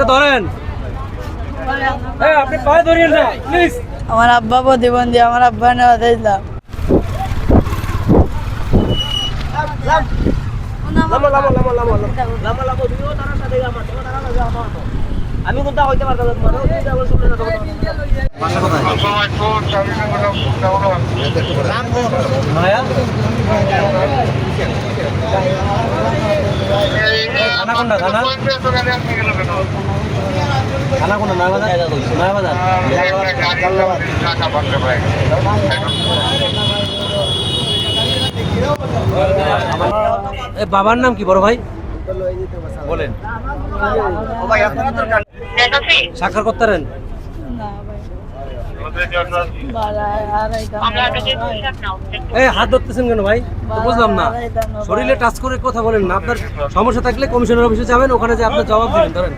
এটা ধরেন। এই আপনি পায়ে ধরিয়েন না প্লিজ আমার আব্বা প্রতিবন্ধী আমার আব্বা নেওয়া দিলাম লামো লামো লামো লামো লামো। লামো তুমিও তার সাথে আমার তোমার তারা লাগে আমার আমি কোনটা হইতে পারতাম না তোমার? তুমি যাব শুনলে না তখন মায়া? কোনটা? কোনটা নয় বাজার নয় বাজার এ বাবার নাম কি বড় ভাই? বলেন। সাক্ষর করতেন না ভাই বালা আড়াইটা এই হাত ধরতেছেন কেন ভাই? বুঝলাম না। শরীরে টাচ করে কথা বলেন না। আপনার সমস্যা থাকলে কমিশনের অফিসে যাবেন ওখানে যে আপনার জবাব দিবেন ধরেন।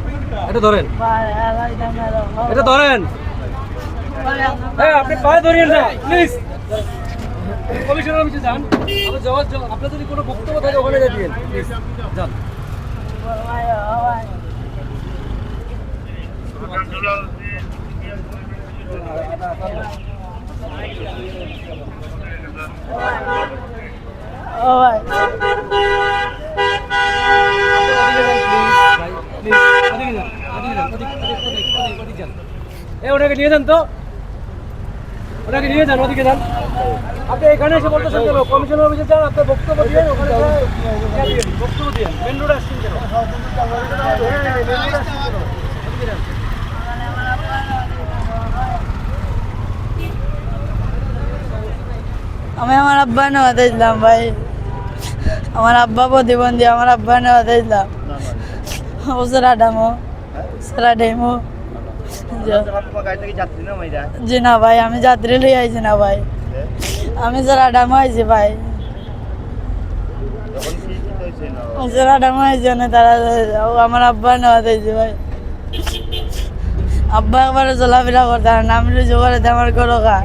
এটা ধরেন। এটা ধরেন। এই আপনি পায়ে ধরিয়েন না প্লিজ। কমিশনের অফিসে যান আপনার জবাব জবাব- আপনার যদি কোনো বক্তব্য থাকে ওখানে যা প্লিজ। যান। এ ওনাকে নিয়ে যান তো ওনাকে নিয়ে যান, ওদিকে যান। আপনি এখানে এসে বলতেছেন কেন কমিশনের অফিসে যান আপনার বক্তব্য দিয়ে বক্তব্য দিয়ে আসছেন কেন হ্যাঁ, main road এ আসছেন কেন? ওদিকে যান। আমি আমার আব্বা নেওয়া দিলাম ভাই। আমার আব্বা প্রতিবন্ধী, আমার আব্বা নেওয়া দিলাম ও সারা ডামো সারা ডেমো। জি না, ভাই, আমি যাত্রী লই আইছি না, ভাই। আমি সারা ডামো আইছি, ভাই। সারা ডামো আইছি না তারা ও আমার আব্বা নেওয়া দিয়েছে ভাই। আব্বা একবার চলাফেরা করতে আর নাম রুজু করে আমার করো গা।